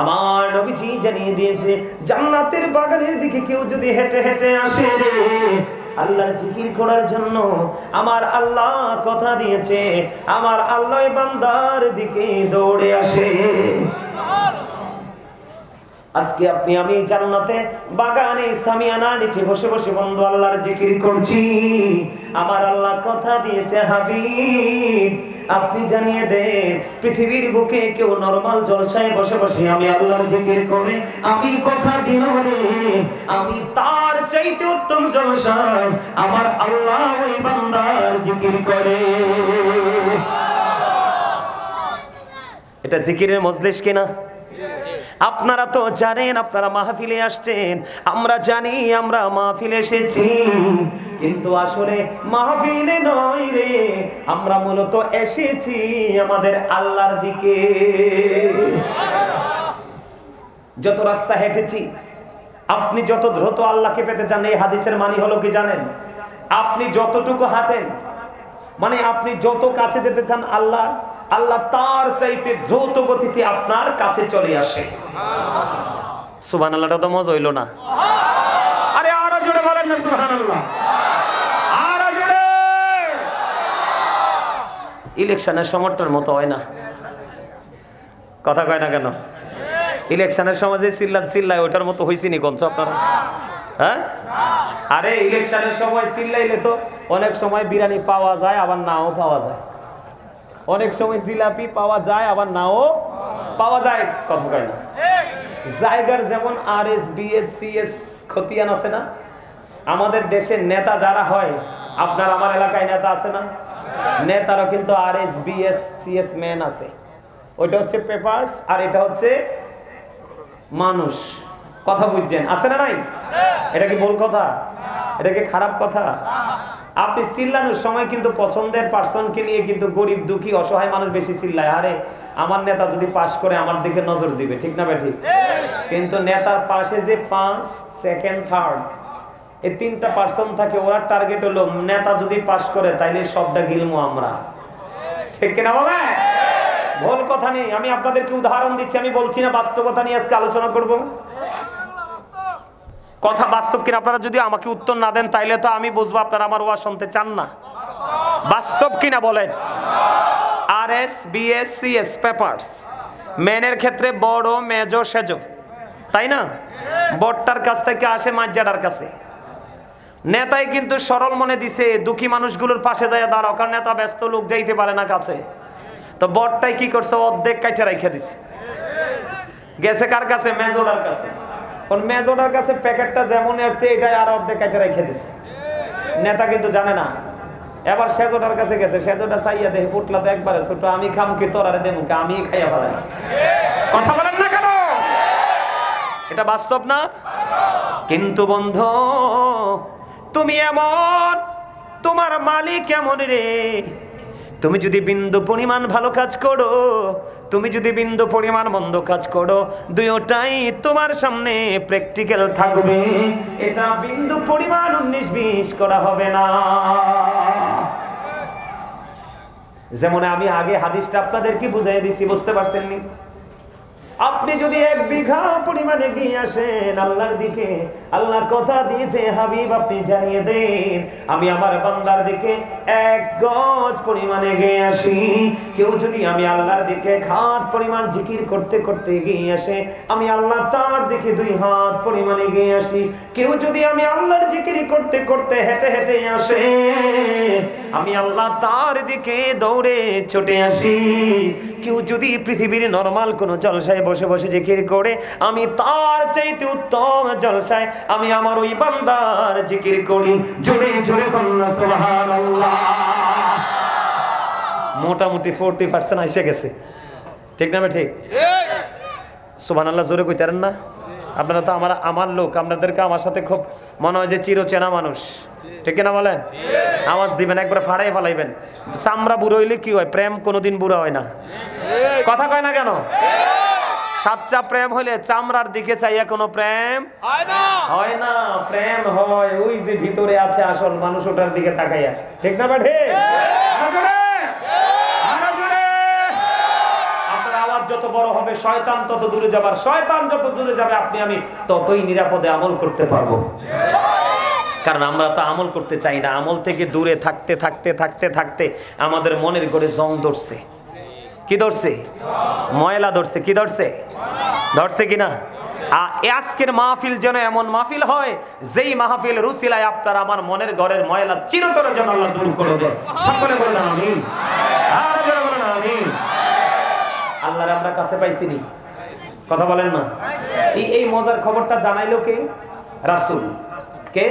আমার নবীজি জানিয়ে দিয়েছে, জান্নাতের বাগানের দিকে কেউ যদি হেঁটে হেঁটে আসে আল্লাহর জিকির করার জন্য আমার আল্লাহ কথা দিয়েছে, আমার আল্লাহ বান্দার দিকে দৌড়ে আসে। আজকে আপনি, আমি জান্নাতে বাগানে সামিয়ানা নিচে বসে বসে বন্ধু আল্লাহর জিকির করছি। আমার আল্লাহ কথা দিয়েছে, হাবিব, আপনি জানিয়ে দেন, পৃথিবীর বুকে কেউ নরমাল জলসায় বসে বসে আমি আল্লাহর জিকির করে, আমি কথা রে। আমি তার চাইতে উত্তম জলসায় আমার আল্লাহ ওই বান্দার জিকির করে। এটা জিকিরের মজলিস কিনা? আপনারা তো জানেন, আপনারা মাহফিলে আসছেন। আমরা জানি, আমরা মাহফিলে এসেছি। কিন্তু আসলে মাহফিলে নয় রে, আমরা মূলত এসেছি আমাদের আল্লাহর দিকে। যত রাস্তা হেঁটেছি, আপনি যত দ্রুত আল্লাহকে পেতে চান, এই হাদিসের মানি হলো কি জানেন? আপনি যতটুকু হাঁটেন মানে আপনি যত কাছে যেতে চান, আল্লাহ আল্লাহ তার চাইতে দ্রুত গতিতে আপনার কাছে চলে আসে। সুবান আল্লাহটা তো মজা হইল না। আরে আরও জোরে বলেন না সুবান আল্লাহ ইলেকশনের সমর্থনের মতো হয় না। কথা কয় না কেন? ইলেকশনের সময় যে চিল্লা চিল্লায় ওটার মতো হয়েছে নি কোন আপনারা হ্যাঁ? আরে ইলেকশনের সময় চিল্লাইলে তো অনেক সময় বিরিয়ানি পাওয়া যায়, আবার নাও পাওয়া যায়। অনেক সময় জিলাপি পাওয়া যায়, আবার নাও পাওয়া যায় কথা না জায়গার যেমন আর এস বিএস সিএস খতিয়ান আছে না? আমাদের দেশের নেতা যারা হয়, আপনার আমার এলাকায় নেতা আছে না? নেতারও কিন্তু R S BS CS man আছে। ওইটা হচ্ছে পেপারস আর এটা হচ্ছে মানুষ। কথা বুঝছেন? আছে না নাই? এটা কি ভুল কথা? এটা কি খারাপ কথা? আপনি চিল্লানোর সময় কিন্তু পছন্দের পার্সনকে নিয়ে কিন্তু গরিব, দুঃখী, অসহায় মানুষ বেশি চিল্লায়। আরে, আমার নেতা যদি পাশ করে আমার দিকে নজর দিবে, ঠিক না ঠিক কিন্তু নেতার পাশে যে পাঁচ সেকেন্ড থার্ড এই তিনটা পার্সন থাকে, ওরা টার্গেট হলো, নেতা যদি পাশ করে, তাইলে সবটা গিলমু আমরা। ঠিক কিনা বলে ভুল কথা নেই। আমি আপনাদেরকে উদাহরণ দিচ্ছি, আমি বলছি না, বাস্তবতা নিয়ে আজকে আলোচনা করব। কথা বাস্তব কিনা আপনারা যদি আমাকে উত্তর না দেন, তাইলে তো আমি বুঝব আপনারা আমার ওয়া শুনতে চান না। বাস্তব কিনা বলেন? R S BS CS papers মেনের ক্ষেত্রে বড়, মেজো, সেজো। তাই না? বটটার কাছ থেকে আসে মাজ্জাডার কাছে। নেতাই কিন্তু সরল মনে দিছে, দুঃখী মানুষগুলোর পাশে যায় দাঁড়াও, কারণ নেতা ব্যস্ত লোক যাইতে পারে না কাছে। তো বটটাই কি করছে? অর্ধেক কাইটা রেখে দিছে। গেছে কার কাছে? মেজোডার কাছে। কোন মেজোডার কাছে প্যাকেটটা যেমন আসছে, এটাই আর অর্ধেক কাইটা রেখে দিছে। নেতা কিন্তু জানে না। এবার সেজোটার কাছে গেছে, সেজোটা চাইয়া দেখে ফুটলা তো একবারে ছোট, আমি খাম কি তোর আরে দেবো আমি খাইয়া ফেলাই। কথা বলেন না কেন? এটা বাস্তব না? কিন্তু বন্ধু, তুমি এমন, তোমার মালিক এমন রে। তুমি যদি বিন্দু পরিমাণ ভালো কাজ করো, তুমি যদি বিন্দু পরিমাণ মন্দ কাজ করো দুইটাই তোমার সামনে প্র্যাকটিক্যাল থাকবে। এটা বিন্দু পরিমাণ উনিশ বিশ করা হবে না। যেমন আমি আগে হাদিসটা আপনাদেরকে বুঝাই দিছি, বুঝতে পারছেন নি আপনি যদি এক বিঘা পরিমাণে গিয়ে আসেন আল্লাহর দিকে আল্লাহ কথা দিয়েছে, হাবিব, আপনি জানিয়ে দেন, আমি আমার বান্দার দিকে এক গজ পরিমাণে গিয়ে আসি। কেউ যদি আমি আল্লাহর দিকে হাত পরিমাণ জিকির করতে করতে গিয়ে আসে, আমি আল্লাহ তার দিকে দুই হাত পরিমাণে গিয়ে আসি। কেউ যদি আমি আল্লাহর জিকির করতে করতে হেঁটে হেঁটে আসে আমি আল্লাহ তার দিকে দৌড়ে ছুটে আসি। কেউ যদি পৃথিবীর নর্মাল কোনো জলসায় বসে বসে জিকির করে আমি তার চাইতে উত্তম জলসায় আমি আমার ওই বান্দার জিকির করি। জোরে জোরে মোটামুটি ফোরটি পার্সেন্ট এসে গেছে। ঠিক না ঠিক। সুবহানাল্লাহ জোরে কইতারেন না। আপনারা তো আমার আমার লোক আপনাদেরকে আমার সাথে খুব মনে হয় যে চিরচেনা মানুষ। ঠিক না বলেন? আওয়াজ দিবেন একবার ফাড়াই ফালাইবেন। চামড়া বুড়ো হইলে কি হয়? প্রেম কোনোদিন বুড়ো হয় না। কথা কয় না কেন? সাচ্চা প্রেম হইলে চামড়ার দিকে চাইয়া কোনো প্রেম হয় না। প্রেম হয় ওই যে ভিতরে আছে আসল মানুষ ওটার দিকে তাকাইয়া। ঠিক না আপনার আওয়াজ যত বড় হবে শয়তান, তত দূরে যাবার শয়তান, যত দূরে যাবে আপনি, আমি ততই নিরাপদে আমল করতে পারব। কারণ আমরা তো আমল করতে চাই না। আমল থেকে দূরে থাকতে থাকতে থাকতে থাকতে আমাদের মনের করে জং ধরছে। কি ধরছে? ময়লা ধরছে। কি ধরছে? ধরছে কিনা? আজকের মাহফিল যেন এমন মাহফিল হয়, যেই মাহফিল রুসিলায় আপনার আমার মনের ঘরের ময়লা চিরতরের জন্য আল্লাহ দূর করে দেয়। সকলে বলেন আরও বলেন আল্লাহর আমরা কাছে পাইছি নি কথা বলেন না? এই এই মজার খবরটা জানাইলো কে? রাসূল। কে?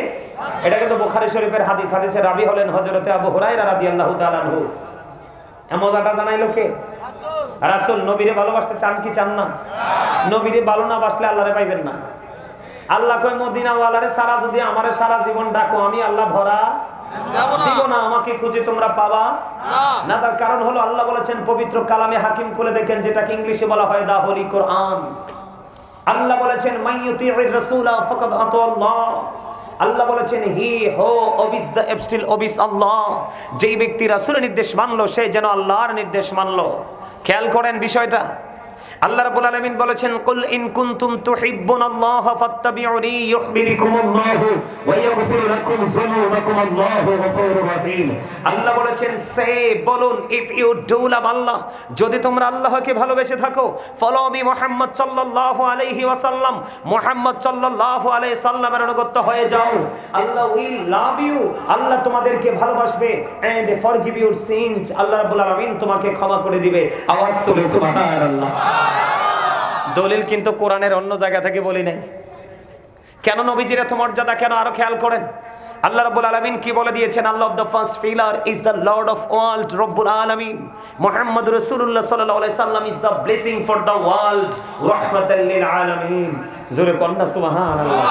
এটা কিন্তু বুখারী শরীফের হাদিস। হাদিসে রাবি হলেন হযরতে আবু হুরায়রা রাদিয়াল্লাহু তাআলা আনহু। মজাটা জানাইলো কে? রাসূল, নবীরে ভালোবাসতে চান কি চান না? নবীরে ভালো না বাসলে আল্লাহরে পাইবেন না। আল্লাহ কয় মদিনা ওয়ালারে সারা যদি আমারে সারা জীবন ডাকো, আমি আল্লাহ ভরা দিব না আমাকে খুঁজে তোমরা পাবা। না। তার কারণ হলো আল্লাহ বলেছেন পবিত্র কালামে হাকিম খুলে দেখেন যেটাকে ইংলিশে বলা হয় দা হোলি কোরআন। আল্লাহ বলেছেন মাইয়ুতির রাসূলা ফাকাদ আল্লাহ। বলেছেন হি হো অবিস দ্য এবস্টিল অবিস আল্লাহ। যেই ব্যক্তি রাসূলের নির্দেশ মানলো সে যেন আল্লাহর নির্দেশ মানলো। খেয়াল করেন বিষয়টা। আল্লাহ রাব্বুল আলামিন বলেছেন, কুল ইন কুনতুম ফাত্তাবিউনি ওয়া ইয়াগফির লাকুম যুনুবাকুম আল্লাহু গফুরুর রহিম। আল্লাহ বলেছেন, সে বলুন, if you do love Allah, যদি তোমরা আল্লাহকে ভালোবেসে থাকো, ফলো মি মুহাম্মদ সাল্লাল্লাহু আলাইহি ওয়াসাল্লাম, মুহাম্মদ সাল্লাল্লাহু আলাইহি সাল্লামের অনুগত হয়ে যাও। আল্লাহ উইল লাভ ইউ, আল্লাহ তোমাদেরকে ভালোবাসবে and forgive your sins Allah রাব্বুল আলামিন তোমাকে ক্ষমা করে দিবে। আওয়াজ তুলে সুবহানাল্লাহ। দলিল কিন্তু কোরআনের অন্য জায়গা থেকে বলি নাই। কেন নবীজির এত মর্যাদা? কেন আরও খেয়াল করেন? আল্লাহ রাব্বুল আলামিন কি বলে দিয়েছেন? Allah of the first pillar is the lord of world রব্বুল আলামিন। মুহাম্মদ রাসূলুল্লাহ সাল্লাল্লাহু আলাইহি সাল্লাম is the blessing for the world রাহমাতাল লিল আলামিন। জোরে কন্না সুবহানাল্লাহ।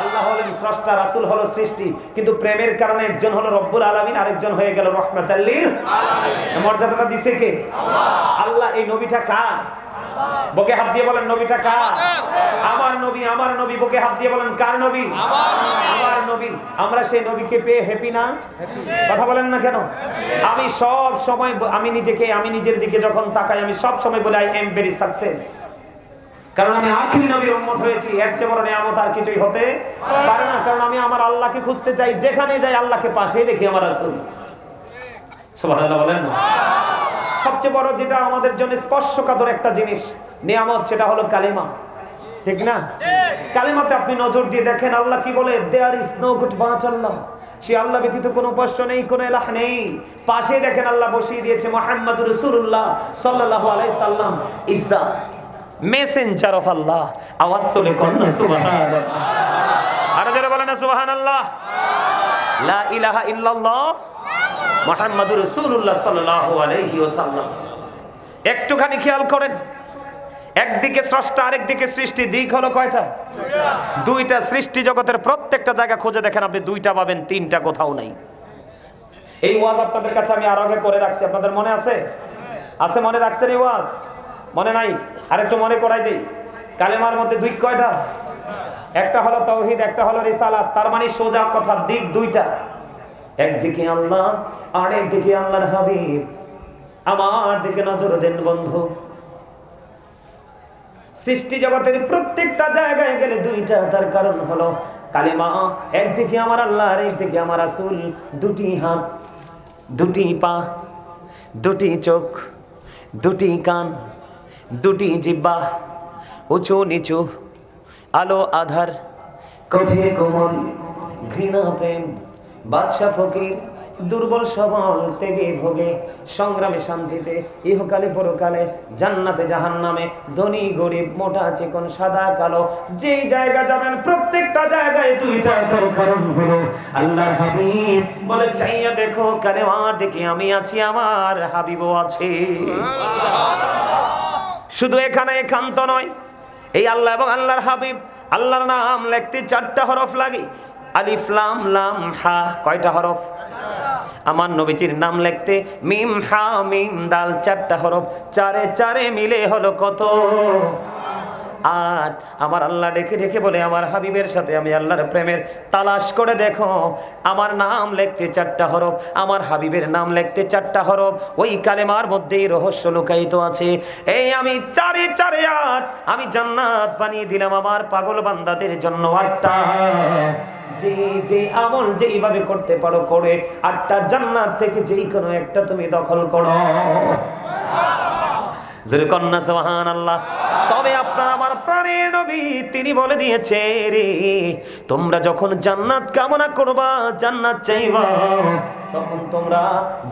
আল্লাহ হলেন স্রষ্টা রাসূল হলো সৃষ্টি। কিন্তু প্রেমের কারণে একজন হলো রব্বুল আলামিন আরেকজন হয়ে গেল রহমাতাল লিল আলামিন। মর্যাদাটা দিছে কে? আল্লাহ এই নবীটা কার? বুকে হাত দিয়ে বলেন নবীটা কার? আমার নবী। আমার নবী বুকে হাত দিয়ে বলেন কার নবী? আমার নবী। আমরা সেই নবীকে পেয়ে হ্যাপি না? কথা বলেন না কেন? আমি সব সময় আমি নিজেকে আমি নিজের দিকে যখন তাকাই আমি সব সময় বলি আই এম ভেরি সাকসেস কারণ আমি আখিরি নবীর উম্মত হয়েছি। এর চেয়ে বড় নিয়ামত আর কিছুই হতে পারে না। কারণ আমি আমার আল্লাহকে খুঁজতে চাই। যেখানে যাই আল্লাহকে পাশেই দেখি আমার রাসূল। সুবহানাল্লাহ বলেন না? সবচেয়ে বড় যেটা আমাদের জন্য স্পর্শকাতর একটা জিনিস, নিয়ামত, সেটা হলো কালিমা। ঠিক না? কালিমাতে আপনি নজর দিয়ে দেখেন, আল্লাহ কি বলে? There is no good but Allah. Say Allah ব্যতীত কোনো উপাস্য নেই, কোনো এলাহ নেই। পাশে দেখেন আল্লাহ বসিয়ে দিয়েছে মোহাম্মদ রসুল্লাহ সাল্লাহ আলাই সাল্লাম। Is the messenger of Allah. আওয়াজ তোলে কন্যা সুবহানাল্লাহ। আরও যারা বলে না, সুবহানাল্লাহ। লা ইলাহা ইল্লাল্লাহ। মোহাম্মদুর রসুল্লাহ ওসাল্লাম একটুখানি খেয়াল করেন একদিকে স্রষ্টা আরেকদিকে সৃষ্টি দিক হলো কয়টা? দুইটা সৃষ্টি জগতের প্রত্যেকটা জায়গা খুঁজে দেখেন আপনি দুইটা পাবেন তিনটা কোথাও নাই। এই ওয়াজ আপনাদের কাছে আমি আর আগে করে রাখছি আপনাদের মনে আছে? আছে মনে রাখছেন এই ওয়াজ? মনে নাই? আরেকটু মনে করাই দেই। কালেমার মধ্যে দুই কয়টা? একটা হলো তৌহিদ একটা হলো রিসালাত তার মানে সোজা কথা দিক দুইটা। একদিকে আল্লাহ, আর একদিকে আল্লাহর হাবিব। আমার দিকে নজর দেন বন্ধু। সৃষ্টি জগতের প্রত্যেকটা জায়গায় গেলে দুইটা তার কারণ হলো কালিমা, একদিকে আমার আল্লাহ আর একদিকে আমার আসুল দুটি হাত, দুটি পা, দুটি চোখ, দুটি কান, দুটি জিব্বা, উঁচু নিচু, আলো আধার কঠিন কোমল, ঘৃণা প্রেম। বাদশা ফকির দুর্বল সবল তেগে ভোগে, সংগ্রামে শান্তিতে, ইহকালে পরকালে, জান্নাতে জাহান নামে ধনী, গরিব, মোটা, চিকন, সাদা, কালো, যেই জায়গা যাবেন, প্রত্যেকটা জায়গায় হলো। আল্লাহর হাবিব বলে, চাইয়া দেখো কারে দিকে আমি আছি, আমার হাবিবও আছে। শুধু এখানে একান্ত নয়, এই আল্লাহ এবং আল্লাহর হাবিব, আল্লাহর নাম লিখতে চারটা হরফ লাগে। আলিফ, লাম লাম, হা, কয়টা হরফ? আমার নবীজির নাম লিখতে মিম, হা, মিম, দাল চারটা হরফ। চারে চারে মিলে হলো কত? আর আমার আল্লাহ ডেকে ডেকে বলে, আমার হাবিবের সাথে আমি আল্লাহর প্রেমের তালাশ করে দেখো। আমার নাম লেখতে চারটা হরফ, আমার হাবিবের নাম লেখতে চারটা হরফ। ওই কালেমার মধ্যেই রহস্য লুকায়িত আছে। এই আমি চারে চারে আট। আমি জান্নাত বানিয়ে দিলাম আমার পাগল বান্দাদের জন্য আটটা। যে যে আমল যেইভাবে করতে পারো, করে। আটটা জান্নাত থেকে যেই কোনো একটা তুমি দখল করো। কন্যা সোহান আল্লাহ তবে আপনার আমার প্রাণের নবী তিনি বলে দিয়েছে রে, তোমরা যখন জান্নাত কামনা করবা, জান্নাত চাইবা, তখন তোমরা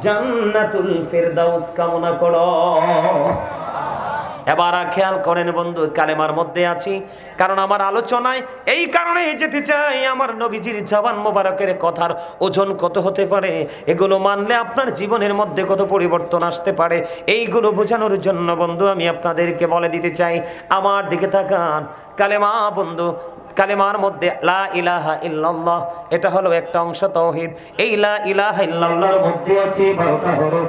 জান্নাতুল ফেরদাউস কামনা করো। এবার খেয়াল করেন বন্ধু, কালেমার মধ্যে আছি। কারণ আমার আলোচনায় এই কারণে যেতে চাই, আমার নবীজির জবান মোবারকের কথার ওজন কত হতে পারে, এগুলো মানলে আপনার জীবনের মধ্যে কত পরিবর্তন আসতে পারে, এইগুলো বোঝানোর জন্য বন্ধু, আমি আপনাদেরকে বলে দিতে চাই, আমার দিকে তাকান। কালেমা বন্ধু, কালেমার মধ্যে লা ইলাহা ইল্লাল্লাহ, এটা হলো একটা অংশ তৌহিদ। এই লা ইলাহা ইল্লাল্লাহর মধ্যে আছে বারোটা হরফ।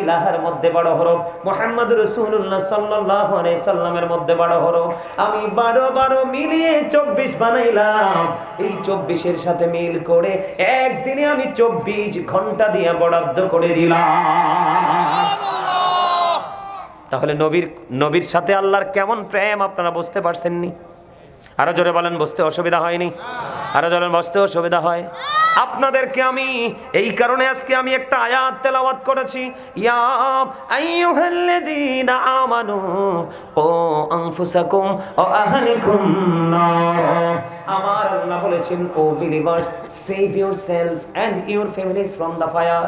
ইলাহার মধ্যে মুহাম্মাদুর রাসূলুল্লাহ সাল্লাল্লাহু আলাইহি সাল্লামের মধ্যে হরফ। আমি বারো বারো মিলিয়ে চব্বিশ বানাইলাম। এই চব্বিশের সাথে মিল করে একদিনে আমি চব্বিশ ঘণ্টা দিয়ে বরাদ্দ করে দিলাম। তাহলে নবীর নবীর সাথে আল্লাহর কেমন প্রেম আপনারা বুঝতে পারছেননি? আরও জোরে বলেন, বুঝতে অসুবিধা হয়নি? আরও জোরে বসতে অসুবিধা হয়? আপনাদেরকে আমি এই কারণে আজকে আমি একটা আয়াত তেলাওয়াত করেছি। ইয়া আইয়ুহাল্লাযীনা আমানু ও আনফুসাকুম ও আহলিকুম নার। আমার আল্লাহ বলেছেন, O believers save yourself and your families from the fire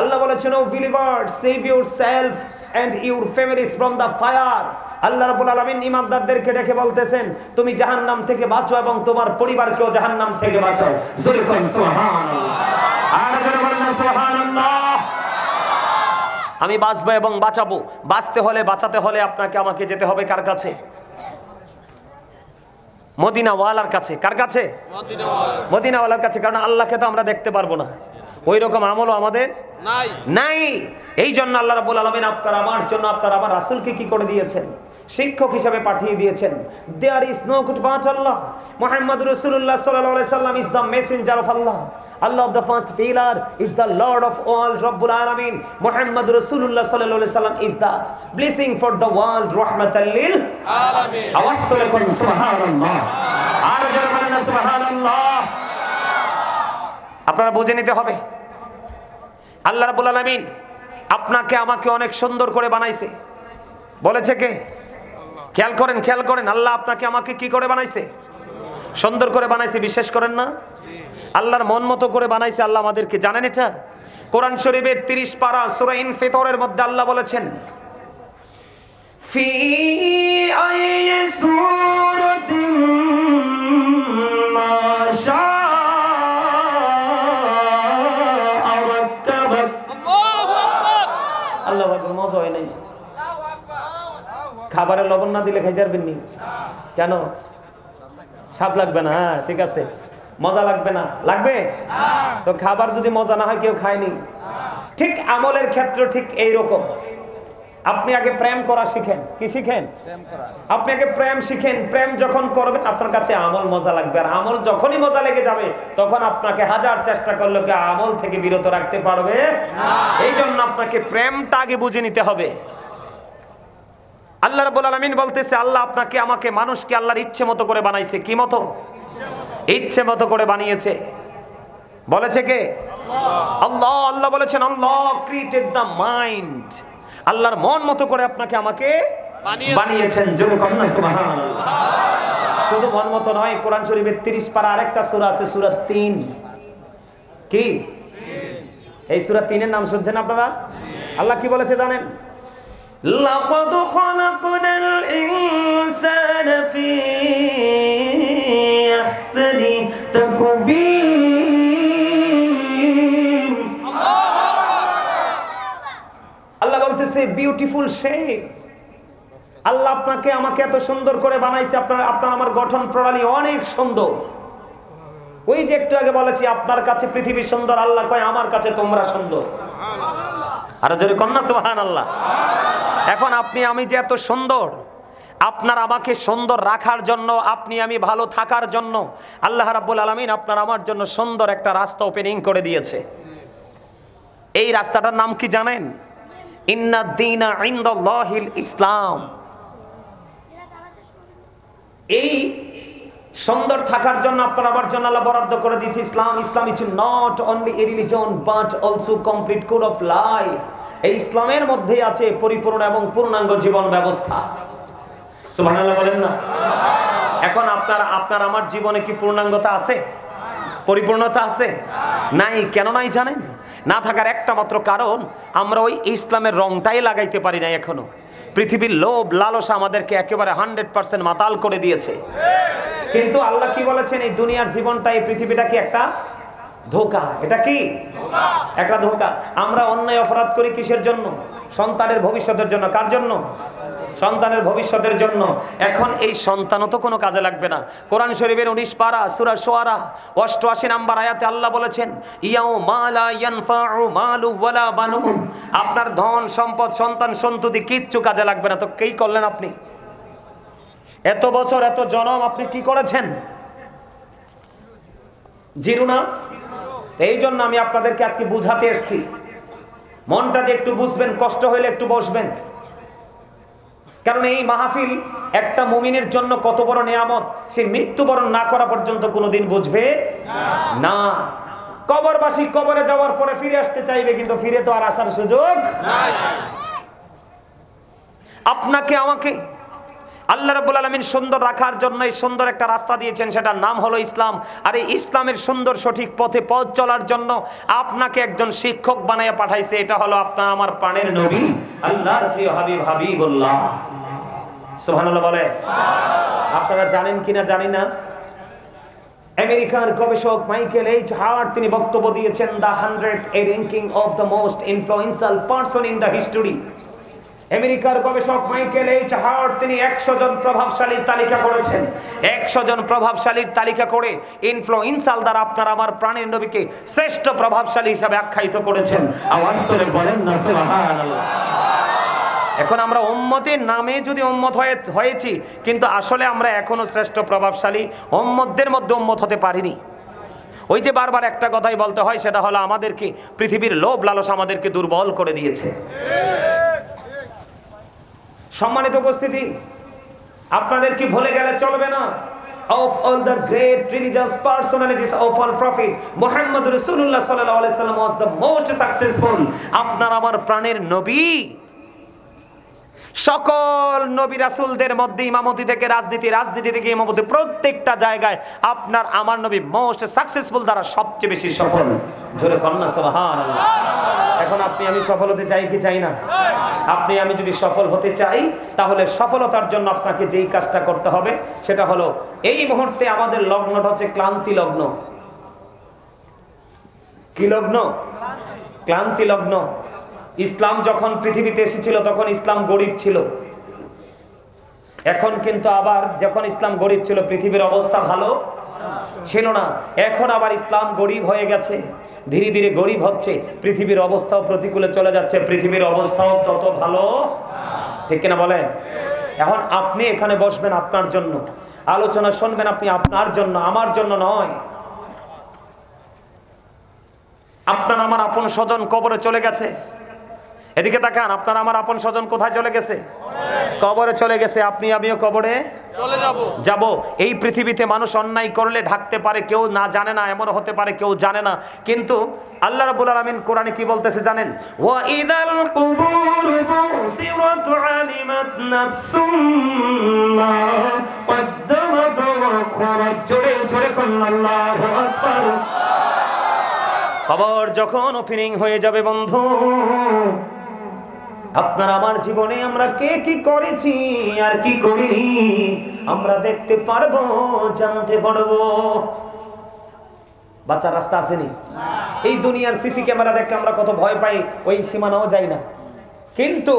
Allah বলেছেন, O believers save yourself and your families from the fire Allah রাব্বুল আলামিন ইমানদারদেরকে ডেকে বলতেছেন তুমি জাহান নাম থেকে বাঁচো এবং তোমার পরিবারকেও জাহান্নাম থেকে বাঁচাও। জোরে কোন সুবহানাল্লাহ। আর জোরে বলেন না সুবহানাল্লাহ। আমি বাঁচবো এবং বাঁচাবো। বাঁচতে হলে বাঁচাতে হলে আপনাকে আমাকে যেতে হবে কার কাছে? মদিনাওয়ালার কাছে। কার কাছে? মদিনাওয়ালার কাছে। কারণ আল্লাহকে তো আমরা দেখতে পারব না। ওই রকম আমলও আমাদের নাই। নাই। এই জন্য আল্লাহ রাব্বুল আলামিন আপনার আমার জন্য আপনার আমার রাসূলকে কি করে দিয়েছেন? শিক্ষক হিসাবে পাঠিয়ে দিয়েছেন। There is no good but Allah. Muhammad রাসূলুল্লাহ সাল্লাল্লাহু আলাইহি সাল্লাম is the messenger of Allah Allah of the first pillar is the lord of all রব্বুল আলামিন। মুহাম্মদ রাসূলুল্লাহ সাল্লাল্লাহু আলাইহি সাল্লাম is the blessing for the world রাহমাতাল লিল আলামিন। আওয়াজ করে কোন সুবহানাল্লাহ। আর বলেন সুবহানাল্লাহ। আপনারা বুঝে নিতে হবে। আল্লাহ রাব্বুল আলামিন আপনাকে আমাকে অনেক সুন্দর করে বানাইছে। বলেছে কে? খেয়াল করেন খেয়াল করেন আল্লাহ আপনাকে আমাকে কি করে বানাইছে? সুন্দর করে বানাইছে বিশ্বাস করেন না? আল্লাহর মন মতো করে বানাইছে আল্লাহ আমাদেরকে জানেন এটা? কোরআন শরীফের তিরিশ পারা সূরা ইনফিতরের মধ্যে আল্লাহ বলেছেন ফি আল্লাহ মজা হয় নাই। খাবারে লবণ না দিলে খাইতে পারবেন নি কেন? স্বাদ লাগবে না হ্যাঁ ঠিক আছে। মজা লাগবে না। লাগবে? তো খাবার যদি মজা না হয় কেউ খায়নি। ঠিক আমলের ক্ষেত্র ঠিক এই রকম আপনি আগে প্রেম করা শিখেন। কি শিখেন? আপনি আগে প্রেম শিখেন। প্রেম যখন করবেন আপনার কাছে আমল মজা লাগবে। আর আমল যখনই মজা লেগে যাবে তখন আপনাকে হাজার চেষ্টা করলে কি আমল থেকে বিরত রাখতে পারবে? এই জন্য আপনাকে প্রেমটা আগে বুঝে নিতে হবে। আল্লাহ রাব্বুল আলামিন বলতেছে আল্লাহ আপনাকে আমাকে মানুষকে আল্লাহর ইচ্ছে মতো করে বানাইছে। কি মতো? ইচ্ছে মতো করে বানিয়েছে। বলেছে কে? আল্লাহ। আল্লাহ বলেছেন আল্লাহ ক্রিয়েটেড দ্য মাইন্ড আল্লাহর মন মতো করে আপনাকে আমাকে বানিয়েছেন। শুধু মন মতো নয় কোরআন শরীফের 30 পারা আরেকটা সূরা আছে সূরা 3 কি? এই সূরা 3 এর নাম শুনছেন আপনারা? আল্লাহ কি বলেছে জানেন? لقد خلقنا الإنسان في أحسن تقويم আল্লাহ বলতেছে বিউটিফুল শেপ আল্লাহ আপনাকে আমাকে এত সুন্দর করে বানাইছে আপনার আপনার আমার গঠন প্রণালী অনেক সুন্দর ওই যে একটু আগে বলেছি, আপনার কাছে পৃথিবী সুন্দর, আল্লাহ কয়, আমার কাছে তোমরা সুন্দর। আর যদি কন্যা সুহান আল্লাহ এখন আপনি, আমি যে এত সুন্দর, আপনার আমাকে সুন্দর রাখার জন্য, আপনি আমি ভালো থাকার জন্য, আল্লাহ রাব্বুল আলমিন আপনার আমার জন্য সুন্দর একটা রাস্তা ওপেনিং করে দিয়েছে। এই রাস্তাটার নাম কি জানেন? ইসলাম। এই সুন্দর থাকার জন্য আপনার আমার জন্য আল্লাহ বরাদ্দ করে দিয়েছে Islam. Islam is not only a religion but also complete code of life এই ইসলামের মধ্যেই আছে পরিপূর্ণ এবং পূর্ণাঙ্গ জীবন ব্যবস্থা। সুবহানাল্লাহ বলেন না? এখন আপনার আপনার আমার জীবনে কি পূর্ণাঙ্গতা আছে? পরিপূর্ণতা আছে? নাই, কেন নাই জানেন? না থাকার একটা মাত্র কারণ, আমরা ওই ইসলামের রংটাই লাগাইতে পারি না এখনও। পৃথিবীর লোভ, লালসা আমাদেরকে একেবারে হান্ড্রেড পার্সেন্ট মাতাল করে দিয়েছে। কিন্তু আল্লাহ কি বলেছেন, এই দুনিয়ার জীবনটা, এই পৃথিবীটা কি একটা ধোকা এটা কি? একটা ধোকা। আমরা অন্যায় অপরাধ করি কিসের জন্য? সন্তানের ভবিষ্যতের জন্য। কার জন্য? সন্তানের ভবিষ্যতের জন্য। এখন এই সন্তানও তো কোনো কাজে লাগবে না। কোরআন শরীফের উনিশ পারা সুরা সোয়ারা অষ্টআশি নাম্বার আয়াতে আল্লাহ বলেছেন ইয়াও মালা ইয়ানফাউ মালু ওয়ালা বানুন। আপনার ধন সম্পদ সন্তান সন্ততি কিচ্ছু কাজে লাগবে না। তো কি করলেন আপনি? এত বছর এত জনম আপনি কি করেছেন? জিরু না? এই জন্য আমি আপনাদেরকে আজকে বুঝাতে এসেছি। মনটা যে একটু বুঝবেন, কষ্ট হইলে একটু বসবেন। কারণ এই মাহফিল একটা মুমিনের জন্য কত বড় নিয়ামত, সে মৃত্যুবরণ না করা পর্যন্ত কোনোদিন বুঝবে না। কবরবাসী কবরে যাওয়ার পরে ফিরে আসতে চাইবে, কিন্তু ফিরে তো আর আসার সুযোগ আপনাকে, আমাকে আল্লাহ রাব্বুল আলামিন সুন্দর রাখার জন্য সুন্দর একটা রাস্তা দিয়েছেন, সেটার নাম হলো ইসলাম। আর এই ইসলামের সুন্দর সঠিক পথে পথ চলার জন্য আপনাকে একজন শিক্ষক বানাইয়া পাঠাইছে, এটা হলো আপনার আমার প্রাণের নবী, আল্লাহর প্রিয় হাবিব হাবিবুল্লাহ। সুবহানাল্লাহ বলে। আপনারা জানেন কিনা জানি না। আমেরিকার গবেষক মাইকেল এইচ হার্ট তিনি বক্তব্য দিয়েছেন, the hundred, a ranking of the most influential person in the history. আমেরিকার গবেষক মাইকেল এইচ হার্ট তিনি একশো জন প্রভাবশালীর তালিকা করেছেন। একশো জন প্রভাবশালীর তালিকা করে ইনফ্লুয়েন্সাল দ্বারা আপনার আমার প্রাণের নবীকে শ্রেষ্ঠ প্রভাবশালী হিসাবে আখ্যায়িত করেছেন। আওয়াজ করে বলেন এখন আমরা উম্মতের নামে যদি উম্মত হয়ে, হয়েছি, কিন্তু আসলে আমরা এখনও শ্রেষ্ঠ প্রভাবশালী। উম্মতদের মধ্যে উম্মত হতে পারিনি। ওই যে বারবার একটা কথাই বলতে হয়, সেটা হলো আমাদেরকে পৃথিবীর লোভ লালস আমাদেরকে দুর্বল করে দিয়েছে। সম্মানিত উপস্থিতি আপনাদের কি ভুলে গেলে চলবে না of all the great religious personalities of all prophet Muhammad Rasulullah sallallahu alaihi wasallam was the most successful আপনার আমার প্রাণের নবী সকল নবী রাসুলদের মধ্যে ইমামতি থেকে রাজনীতি রাজনীতি থেকে ইমামতি প্রত্যেকটা জায়গায় আপনার, আমার নবী মোস্ট সাকসেসফুল দ্বারা সবচেয়ে বেশি সফল। জোরে কন্যা সুবহানাল্লাহ। এখন আপনি, আমি সফল হতে চাই কি চাই না? আপনি, আমি যদি সফল হতে চাই, তাহলে সফলতার জন্য আপনাকে যেই কাজটা করতে হবে, সেটা হলো এই মুহূর্তে আমাদের লগ্নটা হচ্ছে ক্লান্তি লগ্ন। কি লগ্ন? ক্লান্তি লগ্ন। ইসলাম যখন পৃথিবীতে এসেছিল, তখন ইসলাম গরিব ছিল। এখন কিন্তু আবার যখন ইসলাম গরিব ছিল, পৃথিবীর অবস্থা ভালো ছিল না। এখন আবার ইসলাম গরিব হয়ে গেছে, ধীরে ধীরে গরিব হচ্ছে। পৃথিবীর অবস্থাও প্রতিকূলে চলে যাচ্ছে, পৃথিবীর অবস্থাও তত ভালো। ঠিক কিনা বলেন? এখন আপনি এখানে বসবেন আপনার জন্য। আলোচনা শুনবেন আপনি আপনার জন্য, আমার জন্য নয়। আপনার, আমার আপন স্বজন কবরে চলে গেছে। এদিকে তাকান আপনার আমার আপন স্বজন কোথায় চলে গেছে? কবরে চলে গেছে আপনি আমিও কবরে চলে যাব। যাব। এই পৃথিবীতে মানুষ অন্যায় করলে ঢাকতে পারে কেউ না জানে না এমন হতে পারে কেউ জানে না। কিন্তু আল্লাহ রাব্বুল আলামিন কোরআনে কি বলতেছে জানেন? ওয়া ইদাল কুবুর বুসিরাত আলিমাত নাফসুম মা কদ্দামাত ওয়া আখরাত জোরে জোরে আল্লাহু আকবার। খবর যখন ওপেনিং হয়ে যাবে বন্ধু আপনার আমার জীবনে আমরা কে কি করেছি আর কি করিনি? আমরা দেখতে পারব জানতে পারব। বাচ্চার রাস্তা আসেনি? এই দুনিয়ার সিসি ক্যামেরা দেখতে আমরা কত ভয় পাই ওই সীমানাও যাই না। কিন্তু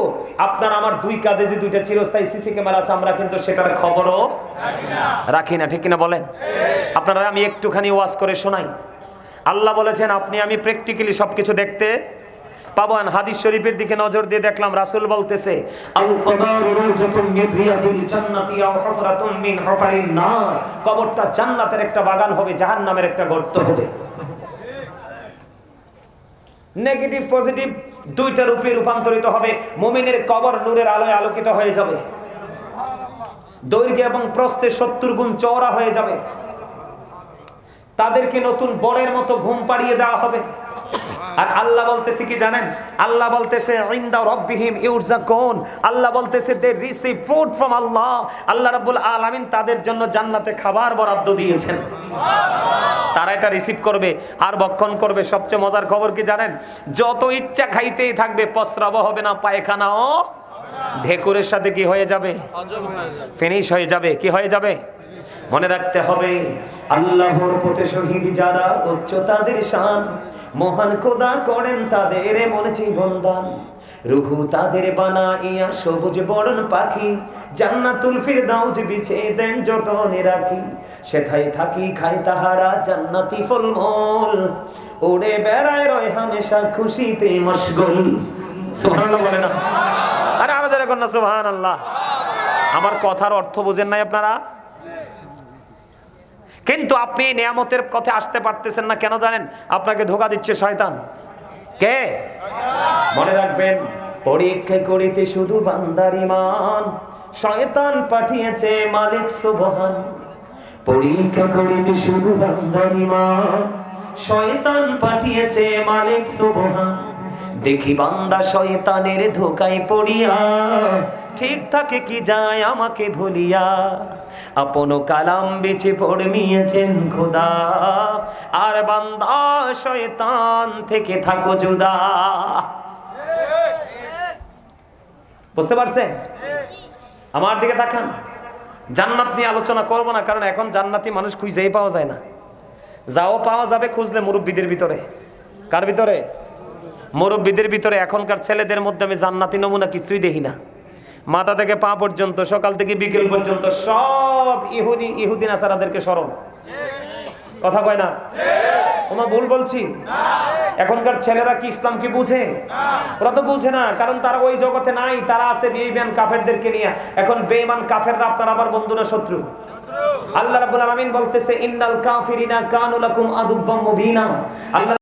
আপনার আমার দুই কাঁধে যে দুইটা চিরস্থায়ী সিসি ক্যামেরা আছে আমরা কিন্তু সেটার খবরও রাখি না। ঠিক কিনা বলেন? আপনারা আমি একটুখানি ওয়াজ করে শোনাই। আল্লাহ বলেছেন আপনি আমি প্র্যাকটিক্যালি সবকিছু দেখতে পাবান হাদিস শরীফের দিকে নজর দিয়ে দেখলাম রাসূল বলতেছে কবরটা জান্নাতের একটা বাগান হবে, জাহান্নামের একটা গর্ত হবে। নেগেটিভ, পজিটিভ দুইটা রূপে রূপান্তরিত হবে। মুমিনের কবর নূরের আলোয় আলোকিত হয়ে যাবে। দৈর্ঘ্য এবং প্রস্থে সত্তর গুণ চওড়া হয়ে যাবে। তাদেরকে নতুন বরের মতো ঘুম পাড়িয়ে দেওয়া হবে। আর আল্লাহ বলতেছে কি জানেন? আল্লাহ বলতেছে, ইনদা রব্বিহিম ইউরজাকুন। আল্লাহ বলতেছে they receive food from Allah Allah রাব্বুল আলামিন তাদের জন্য জান্নাতে খাবার বরাদ্দ দিয়েছেন। তারা এটা রিসিভ করবে, আর ভক্ষণ করবে। সবচেয়ে মজার খবর কি জানেন? যত ইচ্ছা খাইতেই থাকবে প্রস্রাব হবে না, পায়খানাও ঢেকুরের সাথে কি হয়ে হয়ে যাবে? ফিনিশ হয়ে যাবে। কি হয়ে যাবে? মনে রাখতে হবে, আল্লাহর পথে শহীদ যারা উচ্চ তাদের শান মহান খোদা করেন তাদের মনে জীবন দান। রুহু তাদের বানাইয়া সবুজ বরণ পাখি জান্না জান্নাতুল ফিরদাউজ বিছে দেন যতনে রাখি। সেথায় থাকি, খাই তাহারা জান্নাতি ফলমূল। উড়ে বেড়ায় রয় হামেশা খুশিতে মশগুল। সুবহানাল্লাহ বলে না। আরে আমাদের না সুবহানাল্লাহ। আমার কথার অর্থ বুঝেন নাই আপনারা? কিন্তু আপনি এই নিয়ামতের কথা আসতে পারতেছেন না, কেন জানেন? আপনাকে ধোকা দিচ্ছে শয়তান। কে? মনে রাখবেন, পরীক্ষা করিতে শুধু বান্দার ইমান শয়তান পাঠিয়েছে মালিক সুবহান। পরীক্ষা করিতে শুধু বান্দার ইমান শয়তান পাঠিয়েছে মালিক সুবহান। দেখি বান্দা শয়তানের ধোকায় পড়িয়া, ঠিক থাকে কি যায় আমাকে ভুলিয়া? আপন কালাম বেছে পড়মিয়েছেন খোদা। আর বান্দা শয়তান থেকে থাকো জুদা বুঝতে পারছেন? আমার দিকে তাকান। জান্নাত নিয়ে আলোচনা করব না, কারণ এখন জান্নাতি মানুষ খুঁজেই পাওয়া যায় না। যাও পাওয়া যাবে খুঁজলে মুরব্বীদের ভিতরে। কার ভিতরে? মুরব্বীদের ভিতরে এখনকার ছেলেদের মধ্যে আমি জান্নাতি নমুনা কিছুই দেখি না। মাথা থেকে পা পর্যন্ত, সকাল থেকে বিকেল পর্যন্ত সব ইহুদি ইহুদি নাসারাদেরকে স্মরণ। কথা কয় না? তোমার ভুল বলছি। এখনকার ছেলেরা কি ইসলাম কি বুঝে? ওরা তো বুঝে না, কারণ তারা ওই জগতে নাই, তারা আছে বেইমান কাফেরদেরকে নিয়ে। এখন বেইমান কাফেররা আপনার আবার বন্ধু না শত্রু। আল্লাহ রাব্বুল আলামিন বলতেছে, ইন্নাল কাফিরিনা কানু লাকুম আদুব্বাম মুবিনা। আল্লাহ